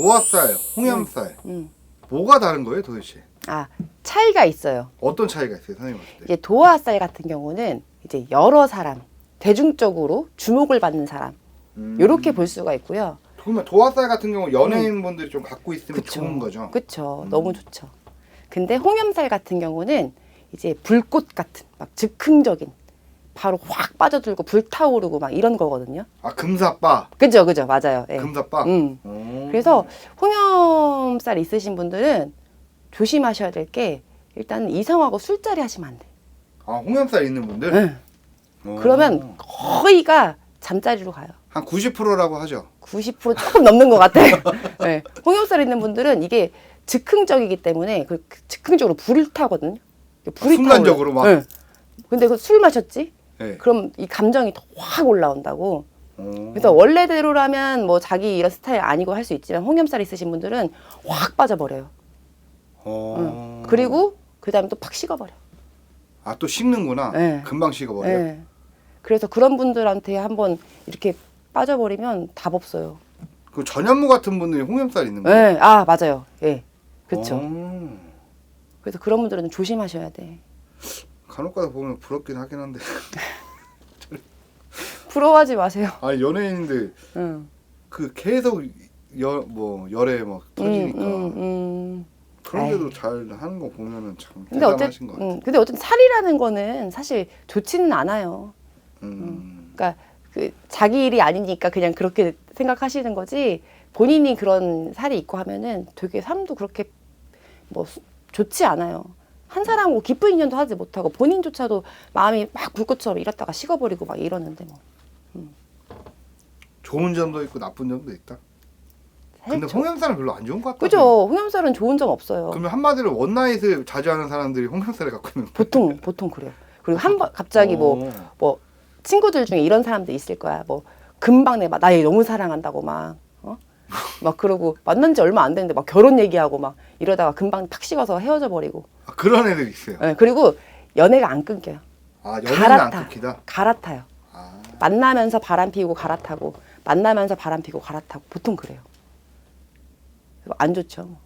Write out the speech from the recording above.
도화살, 홍염살 음. 뭐가 다른 거예요 도대체? 아 차이가 있어요. 어떤 차이가 있어요 선생님 봤을 때? 이제 도화살 같은 경우는 이제 여러 사람 대중적으로 주목을 받는 사람 음. 이렇게 볼 수가 있고요. 그러면 도화살 같은 경우 연예인분들이 좀 갖고 있으면 그쵸. 좋은 거죠. 그렇죠. 음. 너무 좋죠. 근데 홍염살 같은 경우는 이제 불꽃 같은 막 즉흥적인 바로 확 빠져들고 불타오르고 막 이런 거거든요. 아 금사빠, 그죠, 그죠, 맞아요. 예. 금사빠. 음. 오. 그래서 홍염살 있으신 분들은 조심하셔야 될 게 일단 이성하고 술자리 하시면 안 돼. 아 홍염살 있는 분들. 응. 오. 그러면 거의가 잠자리로 가요. 한 90%라고 하죠. 90% 조금 넘는 것 같아요. 네. 홍염살 있는 분들은 이게 즉흥적이기 때문에 그 즉흥적으로 불을 타거든요. 불이 순간적으로 막. 타올라요. 네. 근데 그 술 마셨지? 네. 그럼 이 감정이 더 확 올라온다고. 오. 그래서 원래대로라면 뭐 자기 이런 스타일 아니고 할 수 있지만 홍염살 있으신 분들은 확 빠져버려요. 오. 응. 그리고 그 다음에 또 팍 식어버려. 아 또 식는구나. 네. 금방 식어버려. 요 네. 그래서 그런 분들한테 한번 이렇게 빠져버리면 답 없어요. 그 전현무 같은 분들이 홍염살 있는 분. 네. 아 맞아요. 예. 그렇죠. 오. 그래서 그런 분들은 조심하셔야 돼. 간혹가다 보면 부럽긴 하긴 한데. 부러워하지 마세요. 아 연예인들 응. 그 계속 열 뭐 열에 막 터지니까 음, 음, 음. 그런데도 잘 하는 거 보면은 참 근데 대단하신 어쨌든, 것 같아요. 음, 근데 어쨌든 살이라는 거는 사실 좋지는 않아요. 음. 그러니까 그 자기 일이 아니니까 그냥 그렇게 생각하시는 거지. 본인이 그런 살이 있고 하면은 되게 삶도 그렇게 뭐 수- 좋지 않아요. 한 사람하고 깊은 인연도 하지 못하고 본인조차도 마음이 막 불꽃처럼 이랬다가 식어버리고 막 이러는데 뭐. 좋은 점도 있고 나쁜 점도 있다. 근데 사실 홍염살은 별로 안 좋은 것 같아. 그죠? 홍염살은 좋은 점 없어요. 그러면 한마디로 원나잇을 자주 하는 사람들이 홍염살을 갖고 있는 거야. 보통 보통 그래요. 그리고 한 번 갑자기 뭐 어. 뭐 친구들 중에 이런 사람도 있을 거야. 뭐 금방 내가 나얘 너무 사랑한다고 막 어? 막 그러고 만난 지 얼마 안 됐는데 막 결혼 얘기하고 막 이러다가 금방 탁 식어서 헤어져 버리고. 아, 그런 애들 있어요. 예, 그리고 연애가 안 끊겨요. 아 연애는 갈아타. 안 끊기다. 갈아타요. 아, 만나면서 바람 피우고 갈아타고 만나면서 바람 피고 갈아타고 보통 그래요. 안 좋죠.